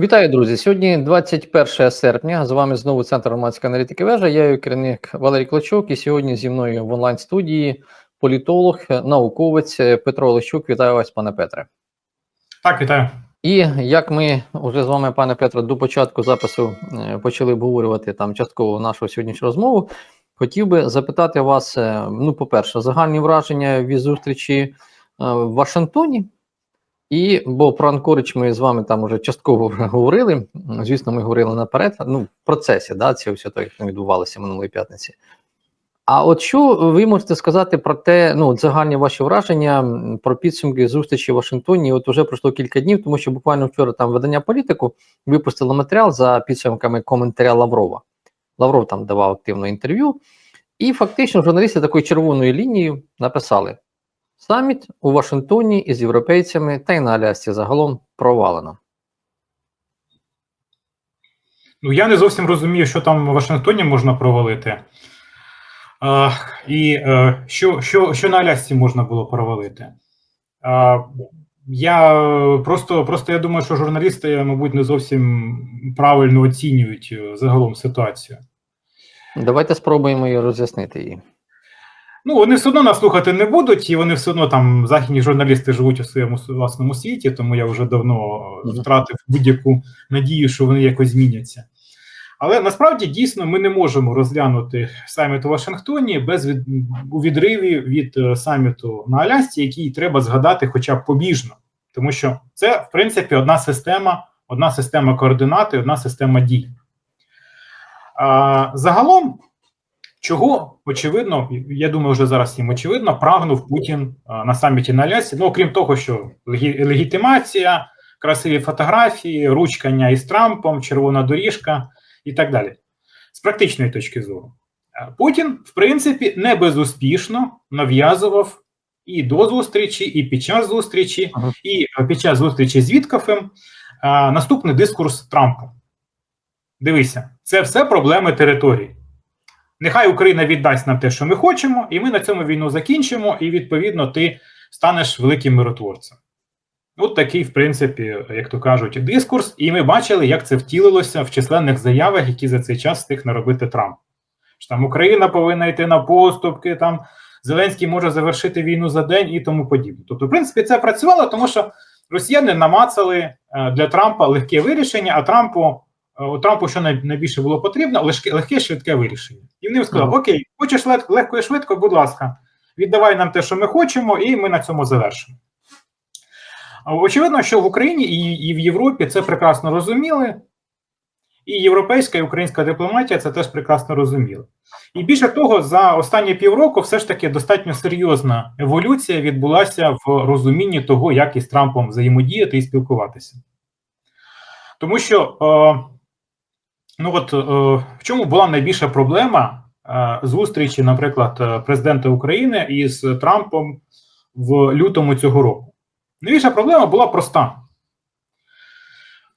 Вітаю, друзі! Сьогодні 21 серпня. З вами знову центр громадської аналітики вежа. Я його керівник Валерій Клочок. І сьогодні зі мною в онлайн студії політолог, науковець Петро Олещук. Вітаю вас, пане Петре. Так, вітаю. І як ми вже з вами, пане Петро, до початку запису е, почали обговорювати там частково нашу сьогоднішню розмову, хотів би запитати вас: е, ну, по-перше, загальні враження від зустрічі е, в Вашингтоні. І бо про Анкорич ми з вами там уже частково говорили. Звісно, ми говорили наперед. Ну, в процесі да, цього всього, як відбувалося минулої п'ятниці. А от що ви можете сказати про те, ну, загальні ваші враження про підсумки зустрічі в Вашингтоні? От уже пройшло кілька днів, тому що буквально вчора там видання політику випустило матеріал за підсумками коментаря Лаврова. Лавров там давав активне інтерв'ю, і фактично журналісти такою червоною лінією написали: Саміт у Вашингтоні із європейцями та й на Алясці загалом провалено. Ну я не зовсім розумію, що там в Вашингтоні можна провалити. А, і а, що що, що на Алясці можна було провалити? А, я просто просто я думаю, що журналісти, мабуть, не зовсім правильно оцінюють е, загалом ситуацію. Давайте спробуємо її роз'яснити її. Ну, вони все одно нас слухати не будуть, і вони все одно там західні журналісти живуть у своєму власному світі, тому я вже давно втратив будь-яку надію, що вони якось зміняться. Але насправді дійсно ми не можемо розглянути саміт у Вашингтоні без від, у відриві від е, саміту на Алясці, який треба згадати, хоча б побіжно, тому що це в принципі одна система, одна система координати, одна система дій. А, Загалом, чого очевидно, я думаю, вже зараз всім очевидно, прагнув Путін на саміті на Алясці. Ну, окрім того, що легітимація, красиві фотографії, ручкання із Трампом, червона доріжка і так далі. З практичної точки зору, Путін, в принципі, не безуспішно нав'язував і до зустрічі, і під час зустрічі, ага. і під час зустрічі з Віткафем наступний дискурс Трампу. Дивися, це все проблеми території. Нехай Україна віддасть нам те, що ми хочемо, і ми на цьому війну закінчимо, і відповідно ти станеш великим миротворцем. От такий, в принципі, як то кажуть, дискурс, і ми бачили, як це втілилося в численних заявах, які за цей час встиг наробити Трамп. Що там Україна повинна йти на поступки, там Зеленський може завершити війну за день і тому подібне. Тобто, в принципі, це працювало, тому що росіяни намацали для Трампа легке вирішення, а Трампу Трампу, що найбільше було потрібно, легке, легке швидке вирішення. І вони сказали: mm. Окей, хочеш легко і швидко, будь ласка, віддавай нам те, що ми хочемо, і ми на цьому завершимо. Очевидно, що в Україні і, і в Європі це прекрасно розуміли, і європейська і українська дипломатія це теж прекрасно розуміли. І більше того, за останні півроку все ж таки достатньо серйозна еволюція відбулася в розумінні того, як із Трампом взаємодіяти і спілкуватися. Тому що, е, ну от е, в чому була найбільша проблема е, зустрічі, наприклад, президента України із Трампом в лютому цього року? Найбільша проблема була проста.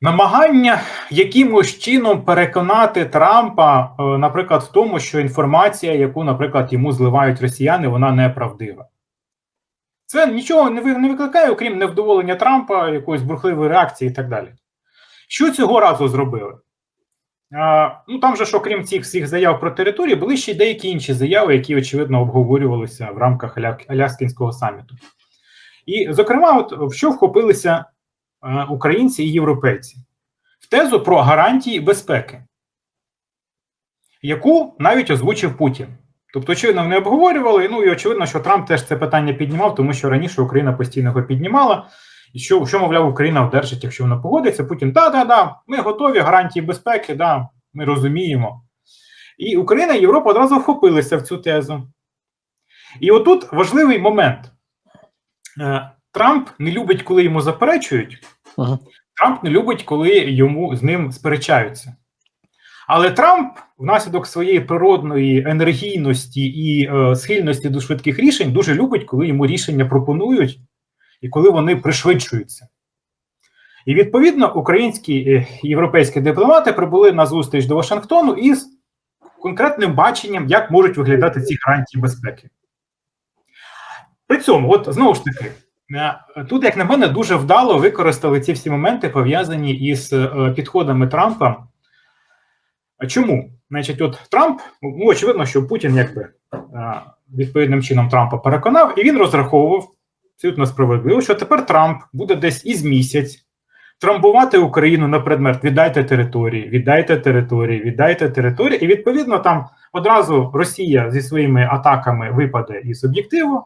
Намагання якимось чином переконати Трампа, наприклад, в тому, що інформація, яку, наприклад, йому зливають росіяни, вона неправдива. Це нічого не викликає, окрім невдоволення Трампа, якоїсь бурхливої реакції і так далі. Що цього разу зробили? Ну Там же ж, окрім цих всіх заяв про територію, були ще й деякі інші заяви, які, очевидно, обговорювалися в рамках Аляскінського саміту. І, зокрема, от в що вхопилися е, українці і європейці? В тезу про гарантії безпеки, яку навіть озвучив Путін. Тобто, очевидно, вони обговорювали. Ну і очевидно, що Трамп теж це питання піднімав, тому що раніше Україна постійно його піднімала. І що, що мовляв, Україна вдержить, якщо вона погодиться, Путін, да, да, да, ми готові, гарантії безпеки, да, ми розуміємо. І Україна і Європа одразу вхопилися в цю тезу. І отут важливий момент. Е, Трамп не любить, коли йому заперечують. Ага. Трамп не любить, коли йому з ним сперечаються. Але Трамп, внаслідок своєї природної енергійності і е, схильності до швидких рішень, дуже любить, коли йому рішення пропонують і коли вони пришвидшуються. І відповідно українські і європейські дипломати прибули на зустріч до Вашингтону із конкретним баченням, як можуть виглядати ці гарантії безпеки. При цьому, от знову ж таки, Е, Тут, як на мене, дуже вдало використали ці всі моменти, пов'язані із е, підходами Трампа. Чому? Значить, от Трамп, ну, очевидно, що Путін якби е, відповідним чином Трампа переконав, і він розраховував абсолютно справедливо, що тепер Трамп буде десь із місяць трамбувати Україну на предмет віддайте території, віддайте території, віддайте території, і відповідно там одразу Росія зі своїми атаками випаде із об'єктиву.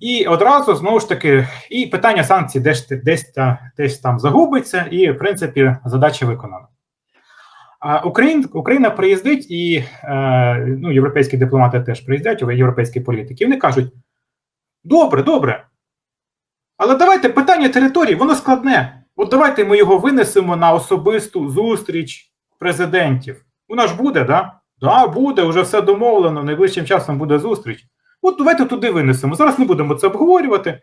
І одразу знову ж таки, і питання санкцій десь десь, та, десь там загубиться, і в принципі задача виконана. А Україн, Україна приїздить, і е, ну, європейські дипломати теж приїздять, європейські політики, вони кажуть: добре, добре. Але давайте питання території, воно складне. От давайте ми його винесемо на особисту зустріч президентів. Вона ж буде, да? Да, буде, вже все домовлено, найближчим часом буде зустріч. От давайте туди винесемо. Зараз не будемо це обговорювати.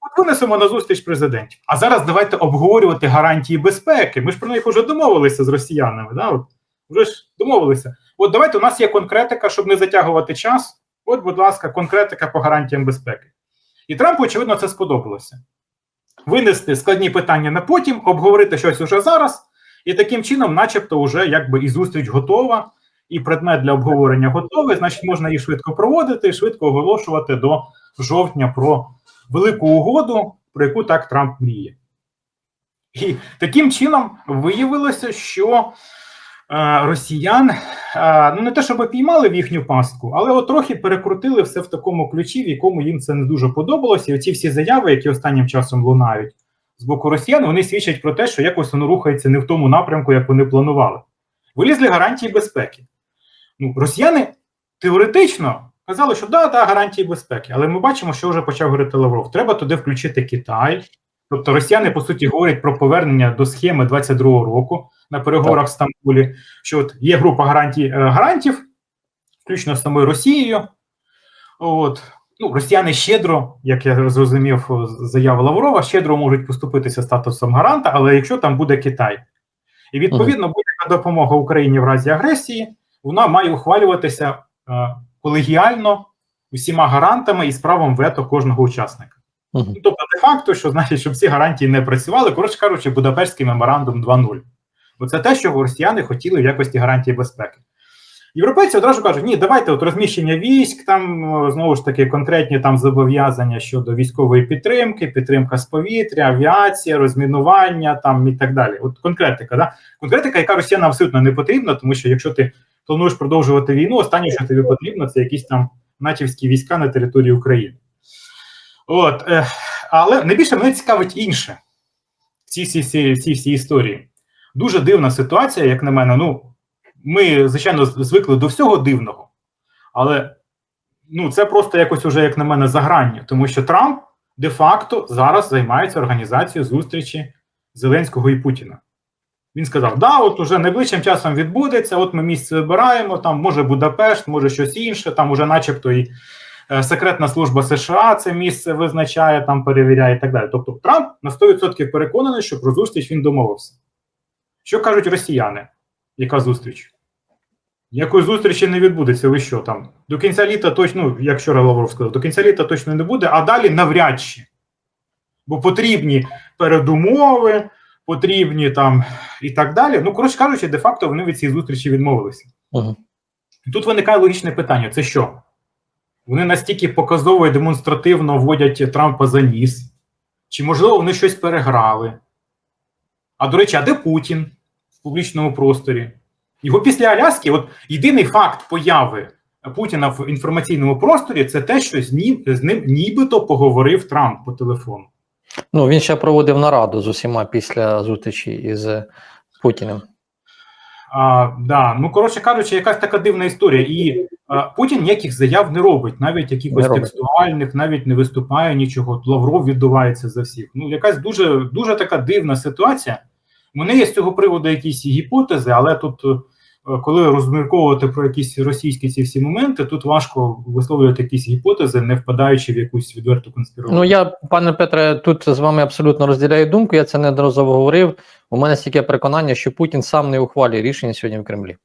От винесемо на зустріч президентів. А зараз давайте обговорювати гарантії безпеки. Ми ж про них вже домовилися з росіянами. Да? От, вже ж домовилися. От давайте у нас є конкретика, щоб не затягувати час. От, будь ласка, конкретика по гарантіям безпеки. І Трампу, очевидно, це сподобалося. Винести складні питання на потім, обговорити щось уже зараз, і таким чином, начебто, вже якби і зустріч готова, і предмет для обговорення готовий, значить, можна її швидко проводити, і швидко оголошувати до жовтня про велику угоду, про яку так Трамп мріє. І таким чином виявилося, що росіян е, ну не те, щоб піймали в їхню пастку, але от трохи перекрутили все в такому ключі, в якому їм це не дуже подобалося. І оці всі заяви, які останнім часом лунають з боку росіян, вони свідчать про те, що якось воно рухається не в тому напрямку, як вони планували. Вилізли гарантії безпеки. Ну, росіяни теоретично казали, що да, да, гарантії безпеки, але ми бачимо, що вже почав говорити Лавров. Треба туди включити Китай. Тобто росіяни, по суті, говорять про повернення до схеми 22-го року на переговорах в Стамбулі, що от є група гарантій, е, гарантів, включно з самою Росією. От. Ну, росіяни щедро, як я зрозумів, з заяви Лаврова, щедро можуть поступитися статусом гаранта, але якщо там буде Китай. І відповідно будь-яка допомога Україні в разі агресії, вона має ухвалюватися е, колегіально усіма гарантами і з правом вето кожного учасника. Ну, тобто, де-факто, що значить, щоб ці гарантії не працювали, коротше кажучи, Будапештський меморандум 2.0. Оце те, що росіяни хотіли в якості гарантії безпеки. Європейці одразу кажуть, ні, давайте от розміщення військ, там знову ж таки конкретні там зобов'язання щодо військової підтримки, підтримка з повітря, авіація, розмінування там і так далі. От конкретика, да? конкретика, яка росіянам абсолютно не потрібна, тому що якщо ти плануєш продовжувати війну, останнє, що тобі потрібно, це якісь там натівські війська на території України. От, е, але найбільше мене цікавить інше в цій всій всі, всі, всі історії. Дуже дивна ситуація, як на мене. Ну, ми, звичайно, звикли до всього дивного, але ну, це просто якось уже, як на мене, за гранню, тому що Трамп де-факто зараз займається організацією зустрічі Зеленського і Путіна. Він сказав: да, от уже найближчим часом відбудеться, от ми місце вибираємо, там може Будапешт, може щось інше, там уже начебто і секретна служба США це місце визначає, там перевіряє і так далі. Тобто Трамп на 100% переконаний, що про зустріч він домовився. Що кажуть росіяни? Яка зустріч? Ніякої зустрічі не відбудеться. Ви що там? До кінця літа точно, ну, як вчора Лавров сказав, до кінця літа точно не буде, а далі навряд чи. Бо потрібні передумови, потрібні там і так далі. Ну, коротше кажучи, де-факто вони від цієї зустрічі відмовилися. І Тут виникає логічне питання: це що? Вони настільки показово і демонстративно вводять Трампа за ніс? Чи, можливо, вони щось переграли? А до речі, а де Путін в публічному просторі? Його після Аляски, от єдиний факт появи Путіна в інформаційному просторі це те, що з ним, з ним нібито поговорив Трамп по телефону. Ну, він ще проводив нараду з усіма після зустрічі із Путіним. А, да, ну коротше кажучи, якась така дивна історія. І Путін ніяких заяв не робить, навіть якихось текстуальних, навіть не виступає нічого. Лавров віддувається за всіх. Ну, якась дуже дуже така дивна ситуація. У мене є з цього приводу якісь гіпотези, але тут, е, коли розмірковувати про якісь російські ці всі моменти, тут важко висловлювати якісь гіпотези, не впадаючи в якусь відверту конспірацію. Ну я, пане Петре, тут з вами абсолютно розділяю думку. Я це неодноразово говорив. У мене стільки переконання, що Путін сам не ухвалює рішення сьогодні в Кремлі.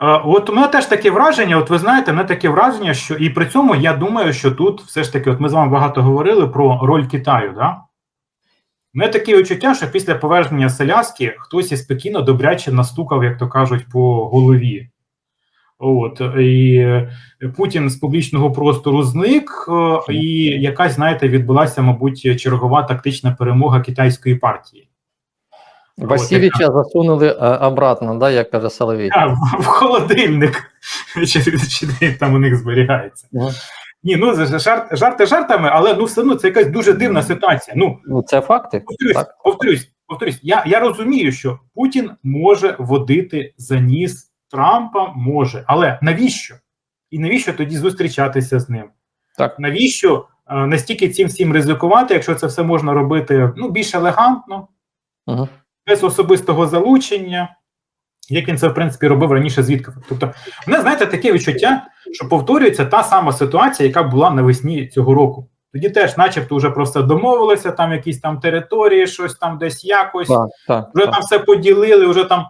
От у мене теж таке враження, от ви знаєте, мене таке враження, що і при цьому я думаю, що тут все ж таки, от ми з вами багато говорили про роль Китаю. Да? У мене таке відчуття, що після повернення Селяски хтось із Пекіна добряче настукав, як то кажуть, по голові. От і Путін з публічного простору зник, е, і якась, знаєте, відбулася, мабуть, чергова тактична перемога китайської партії. Васильовича засунули е, обратно, да, як каже Соловій. А, в, холодильник, чи, чи там у них зберігається. Мгм. Ні, ну жарт, жарти жартами, але ну все одно це якась дуже дивна ситуація. Ну, Ну, це факти. повторюсь, Так. повторюсь, повторюсь. Я, я розумію, що Путін може водити за ніс Трампа, може, але навіщо? І навіщо тоді зустрічатися з ним? Так. Навіщо е, настільки цим всім ризикувати, якщо це все можна робити ну, більш елегантно, Угу. Без особистого залучення, як він це в принципі робив раніше з Віткафом. Тобто, мене знаєте таке відчуття, що повторюється та сама ситуація, яка була навесні цього року. Тоді теж, начебто, вже про все домовилися, там якісь там території, щось там десь якось, Так, так, вже так. там все поділили, вже там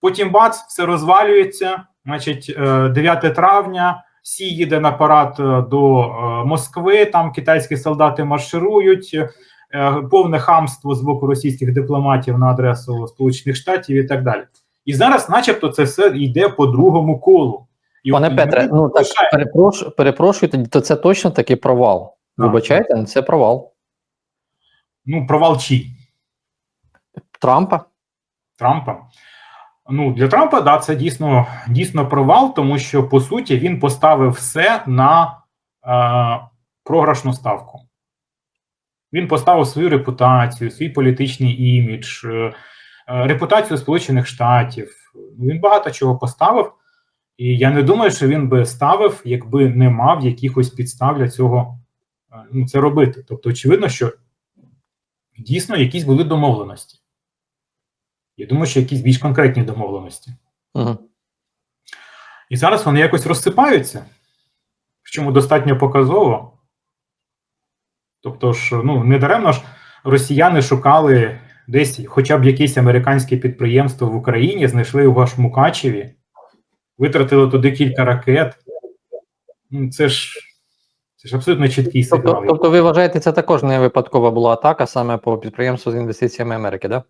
потім бац, все розвалюється. Значить, е, 9 травня. Сі їде на парад е, до е, Москви, там китайські солдати марширують, е, повне хамство з боку російських дипломатів на адресу Сполучених Штатів і так далі. І зараз, начебто, це все йде по другому колу. І Пане от Петре, ну так вражає- перепрошую, то це точно таки провал. Так. Вибачайте, ну, це провал ну, провал чий? Трампа. Трампа. Ну, для Трампа, да, це дійсно, дійсно провал, тому що по суті він поставив все на е, програшну ставку. Він поставив свою репутацію, свій політичний імідж, е, е, репутацію Сполучених Штатів. Він багато чого поставив, і я не думаю, що він би ставив, якби не мав якихось підстав для цього е, ну, це робити. Тобто, очевидно, що дійсно якісь були домовленості. Я думаю, що якісь більш конкретні домовленості. Угу. І зараз вони якось розсипаються, в чому достатньо показово. Тобто ж, ну, не даремно ж росіяни шукали десь хоча б якесь американське підприємство в Україні, знайшли його аж в Мукачеві, витратили туди кілька ракет. Ну, це ж, це ж абсолютно чіткий Тобто, сигнал. тобто, ви вважаєте, це також не випадкова була атака саме по підприємству з інвестиціями Америки, да?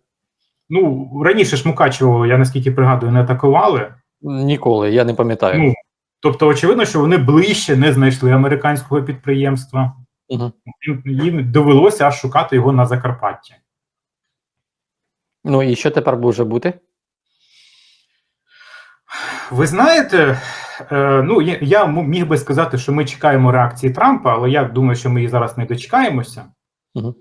Ну, раніше ж Мукачево, я наскільки пригадую, не атакували. Ніколи, я не пам'ятаю. Ну, тобто, очевидно, що вони ближче не знайшли американського підприємства. Угу. Їм, їм довелося аж шукати його на Закарпатті. Ну і що тепер може бути? Ви знаєте, е, ну я, міг би сказати, що ми чекаємо реакції Трампа, але я думаю, що ми її зараз не дочекаємося. Мгм.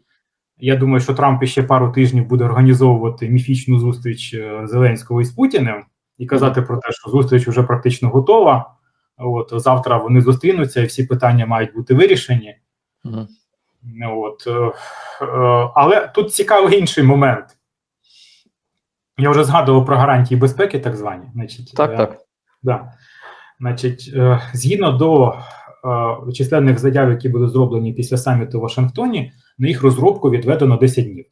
Я думаю, що Трамп ще пару тижнів буде організовувати міфічну зустріч е, Зеленського із Путіним і казати про те, що зустріч вже практично готова. От завтра вони зустрінуться, і всі питання мають бути вирішені. Угу. От, е, е, але тут цікавий інший момент. Я вже згадував про гарантії безпеки, так звані. Значить, Так, е, так. Да. Значить, згідно до численних заяв, які були зроблені після саміту в Вашингтоні, на їх розробку відведено 10 днів.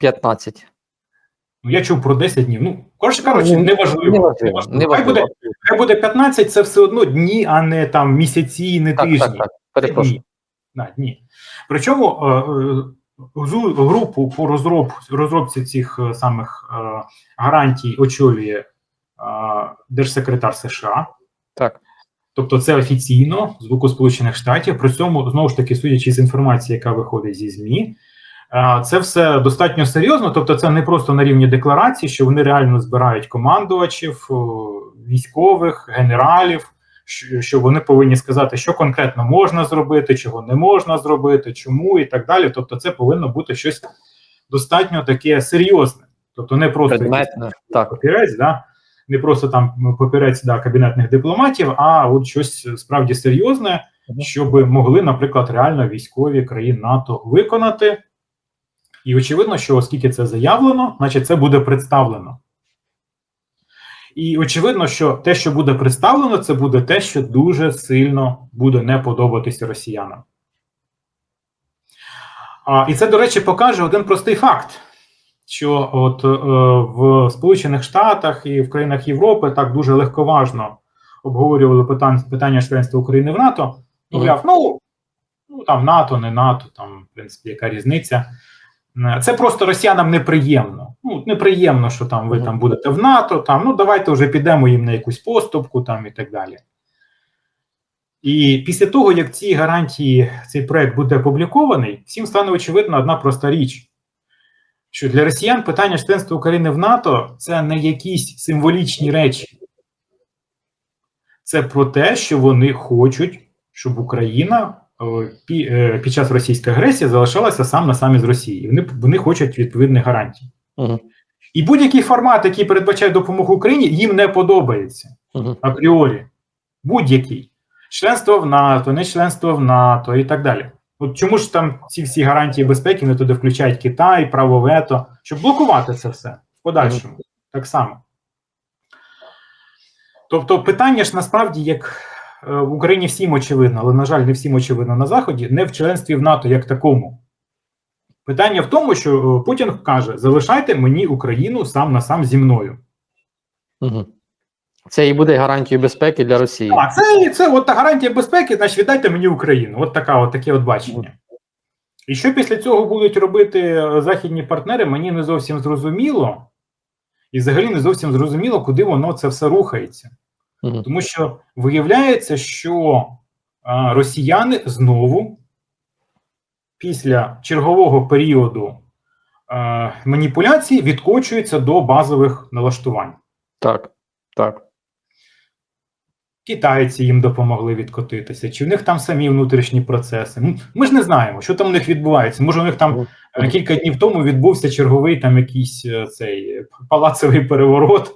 15. Ну, я чув про 10 днів. Ну, коротше кажучи, Ну, неважливо. Неважливо. Неважливо. Хай, буде, хай буде 15, це все одно дні, а не там місяці, не Так, тижні. так, так. Перепрошую. Дні. Да, дні. Причому е, е, групу по розроб, розробці цих е, самих гарантій очолює держсекретар США. Так. Тобто це офіційно з боку Сполучених Штатів. При цьому, знову ж таки, судячи з інформації, яка виходить зі ЗМІ, це все достатньо серйозно. Тобто, це не просто на рівні декларації, що вони реально збирають командувачів, військових, генералів, що вони повинні сказати, що конкретно можна зробити, чого не можна зробити, чому і так далі. Тобто, це повинно бути щось достатньо таке серйозне. Тобто, не просто якийсь Предметно. Так. папірець, да? не просто там папірець да, кабінетних дипломатів, а от щось справді серйозне, щоб могли, наприклад, реально військові країн НАТО виконати. І очевидно, що оскільки це заявлено, значить це буде представлено. І очевидно, що те, що буде представлено, це буде те, що дуже сильно буде не подобатися росіянам. А, і це, до речі, покаже один простий факт. що от е, в Сполучених Штатах і в країнах Європи так дуже легковажно обговорювали питання, питання членства України в НАТО. Мовляв, ну, ну там НАТО, не НАТО, там, в принципі, яка різниця. Е, Це просто росіянам неприємно. Ну, неприємно, що там ви там будете в НАТО, там, ну давайте вже підемо їм на якусь поступку там і так далі. І після того, як ці гарантії, цей проект буде опублікований, всім стане очевидна одна проста річ: що для росіян питання членства України в НАТО це не якісь символічні речі. Це про те, що вони хочуть, щоб Україна е, е, під час російської агресії залишалася сам на самі з Росією. Вони, вони хочуть відповідних гарантій. І будь-який формат, який передбачає допомогу Україні, їм не подобається Мгм. апріорі. Будь-який. Членство в НАТО, не членство в НАТО і так далі. От чому ж там ці всі гарантії безпеки не туди включають Китай, право вето, щоб блокувати це все в подальшому. Так само. Тобто, питання ж насправді, як е, в Україні всім очевидно, але, на жаль, не всім очевидно на Заході, не в членстві в НАТО як такому. Питання в тому, що е, Путін каже: залишайте мені Україну сам на сам зі мною. Мгм. Це і буде гарантією безпеки для Росії. А це, це от та гарантія безпеки, значить віддайте мені Україну. От така, от таке от бачення. І що після цього будуть робити е, західні партнери, мені не зовсім зрозуміло. І взагалі не зовсім зрозуміло, куди воно це все рухається. Мгм. Тому що виявляється, що а, росіяни знову після чергового періоду а, маніпуляцій відкочуються до базових налаштувань. Так, так. Китайці їм допомогли відкотитися, чи в них там самі внутрішні процеси. Ми ж не знаємо, що там у них відбувається. Може, у них там е, кілька днів тому відбувся черговий там якийсь е, цей палацовий переворот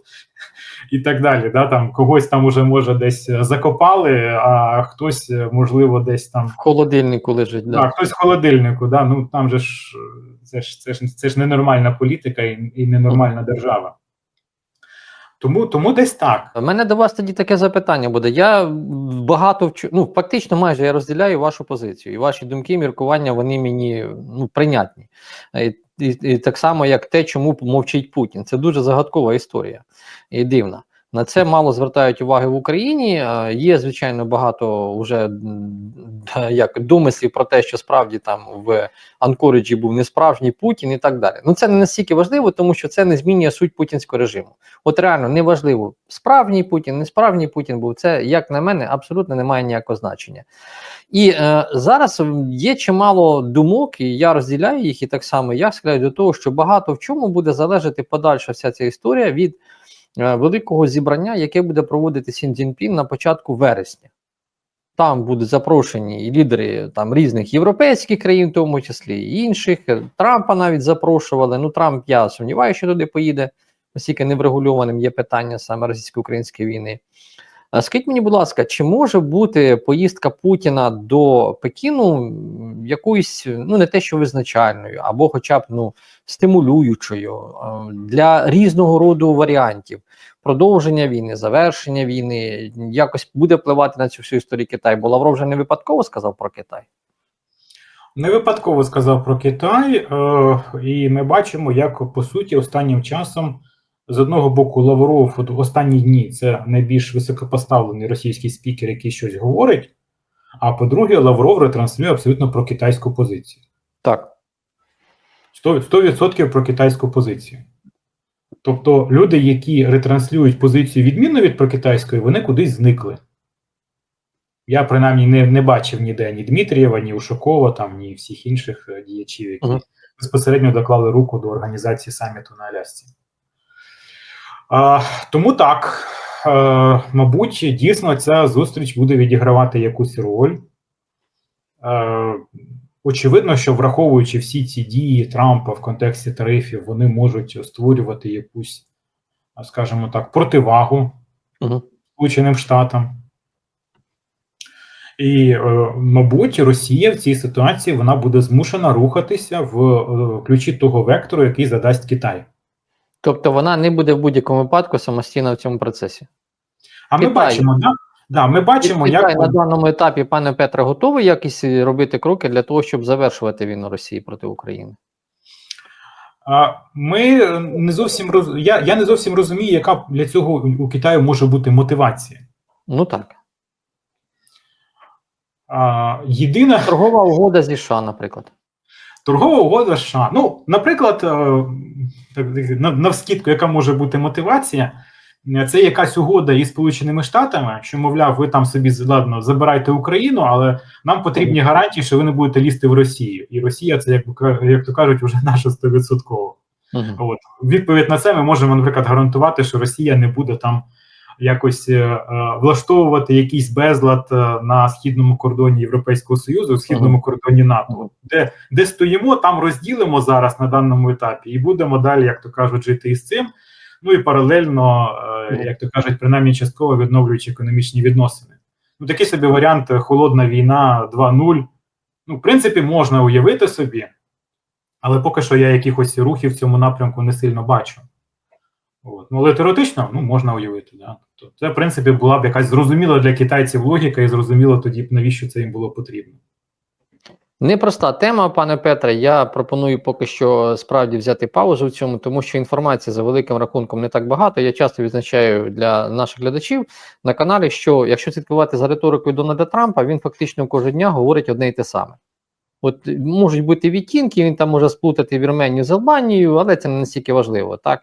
і так далі. Да? Там когось там уже може десь е, закопали, а хтось, е, можливо, десь там. В холодильнику лежить. Да. Да, хтось в холодильнику, да? ну там же ж е, це ж це ж це ж ненормальна політика і, і ненормальна держава. Тому, тому десь так. У мене до вас тоді таке запитання буде. Я багато ну фактично майже я розділяю вашу позицію, і ваші думки, міркування вони мені ну, прийнятні. І, і, так само, як те, чому мовчить Путін. Це дуже загадкова історія і дивна. На це мало звертають уваги в Україні. Е, Є, звичайно, багато вже як домислів про те, що справді там в Анкориджі був не справжній Путін і так далі. Ну це не настільки важливо, тому що це не змінює суть путінського режиму. От реально неважливо, справжній Путін, не справжній Путін був. Це, як на мене, абсолютно не має ніякого значення. І е, зараз є чимало думок, і я розділяю їх, і так само я схиляю до того, що багато в чому буде залежати подальша вся ця історія від великого зібрання, яке буде проводити Сін Цзіньпін на початку вересня. Там будуть запрошені лідери там різних європейських країн, в тому числі і інших. Е, Трампа навіть запрошували. Ну, Трамп, я сумніваюся, що туди поїде, оскільки неврегульованим є питання саме російсько-української війни. Скажіть мені, будь ласка, чи може бути поїздка Путіна до Пекіну якоюсь, ну не те, що визначальною, або хоча б ну стимулюючою для різного роду варіантів продовження війни, завершення війни, якось буде впливати на цю всю історію Китай? Бо Лавров вже не випадково сказав про Китай. Не випадково сказав про Китай, е, і ми бачимо, як по суті останнім часом з одного боку Лавров от в останні дні це найбільш високопоставлений російський спікер, який щось говорить. А по-друге, Лавров ретранслює абсолютно про китайську позицію. Так. 100%, 100% про китайську позицію. Тобто люди, які ретранслюють позицію відмінно від прокитайської, вони кудись зникли. Я принаймні не, не бачив ніде ні Дмитрієва, ні Ушакова, там, ні всіх інших е, діячів, які безпосередньо доклали руку до організації саміту на Алясці. А, тому так, е, мабуть, дійсно ця зустріч буде відігравати якусь роль. Е, очевидно, що враховуючи всі ці дії Трампа в контексті тарифів, вони можуть створювати якусь, скажімо так, противагу Угу. Сполученим Штатам. І, е, мабуть, Росія в цій ситуації вона буде змушена рухатися в е, ключі того вектору, який задасть Китай. Тобто вона не буде в будь-якому випадку самостійна в цьому процесі. А ми Китай. бачимо, да? Да, ми бачимо, Китай як на даному етапі, пане Петре, готовий якісь робити кроки для того, щоб завершувати війну Росії проти України? Ми не зовсім роз... я, я не зовсім розумію, яка для цього у Китаю може бути мотивація. Ну так. А, єдина Торгова угода зі США, наприклад. Торгова угода США. Ну, наприклад, е, на- навскідку, яка може бути мотивація, це якась угода із Сполученими Штатами, що, мовляв, ви там собі ладно, забирайте Україну, але нам потрібні гарантії, що ви не будете лізти в Росію. І Росія це, як, як то кажуть, вже наша стовідсотково. От відповідь на це ми можемо, наприклад, гарантувати, що Росія не буде там якось е, е, влаштовувати якийсь безлад е, на східному кордоні Європейського Союзу, східному кордоні НАТО. Де, де стоїмо, там розділимо зараз на даному етапі, і будемо далі, як то кажуть, жити із цим. Ну і паралельно, як то кажуть, принаймні частково відновлюючи економічні відносини. Ну такий собі варіант холодна війна 2.0. Ну, в принципі, можна уявити собі, але поки що я якихось рухів в цьому напрямку не сильно бачу. От. Ну, але теоретично ну, можна уявити. Да? Тобто, це, в принципі, була б якась зрозуміла для китайців логіка, і зрозуміло тоді, навіщо це їм було потрібно. Непроста тема, пане Петре. Я пропоную поки що справді взяти паузу в цьому, тому що інформації за великим рахунком не так багато. Я часто відзначаю для наших глядачів на каналі, що якщо слідкувати за риторикою Дональда Трампа, він фактично кожного дня говорить одне й те саме. От можуть бути відтінки, він там може сплутати Вірменію з Албанією, але це не настільки важливо, так.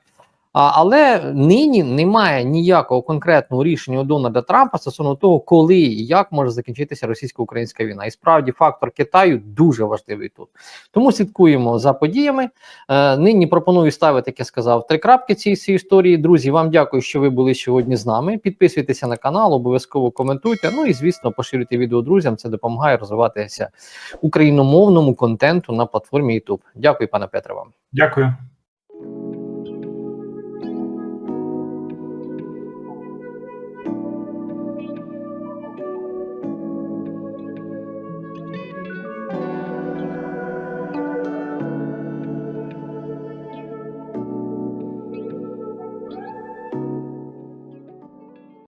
Але нині немає ніякого конкретного рішення Дональда Трампа стосовно того, коли і як може закінчитися російсько-українська війна. І справді фактор Китаю дуже важливий тут. Тому слідкуємо за подіями. Е, нині пропоную ставити, як я сказав, три крапки цій історії. Друзі, вам дякую, що ви були сьогодні з нами. Підписуйтеся на канал, обов'язково коментуйте. Ну і звісно, поширюйте відео друзям. Це допомагає розвиватися україномовному контенту на платформі YouTube. Дякую, пане Петре. Вам. Дякую.